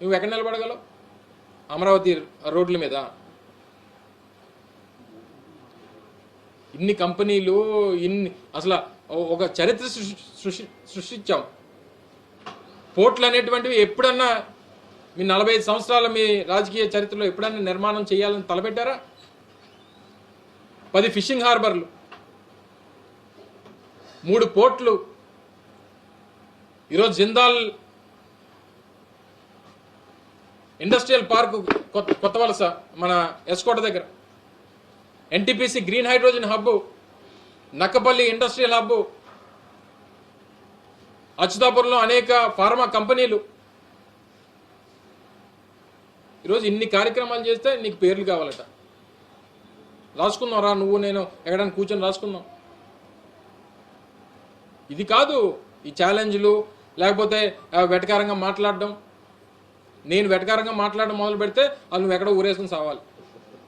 నువ్వు ఎక్కడ నిలబడగలవు? అమరావతి రోడ్ల మీద. ఇన్ని కంపెనీలు ఇన్ని అసలు ఒక చరిత్ర సృష్టి సృష్టించాం. పోర్ట్లు అనేటువంటివి ఎప్పుడన్నా మీ నలభై ఐదు సంవత్సరాల మీ రాజకీయ చరిత్రలో ఎప్పుడన్నా నిర్మాణం చేయాలని తలపెట్టారా? పది ఫిషింగ్ హార్బర్లు మూడు పోర్ట్లు ఈరోజు జిందాల్ ఇండస్ట్రియల్ పార్క్ కొత్త కొత్త వలస మన ఎస్కోట దగ్గర. NTPC green hydrogen hub Nakkapalli industrial hub అచ్యుతాపురంలో అనేక ఫార్మా కంపెనీలు. ఈరోజు ఇన్ని కార్యక్రమాలు చేస్తే నీకు పేర్లు కావాలట. రాసుకుందాం రా నువ్వు నేను ఎక్కడానికి కూర్చొని రాసుకుందాం. ఇది కాదు ఈ ఛాలెంజ్లు లేకపోతే వెటకారంగా మాట్లాడడం. నేను వెటకారంగా మాట్లాడడం మొదలు పెడితే వాళ్ళు నువ్వు ఎక్కడో ఊరేసుకుని సావాలి.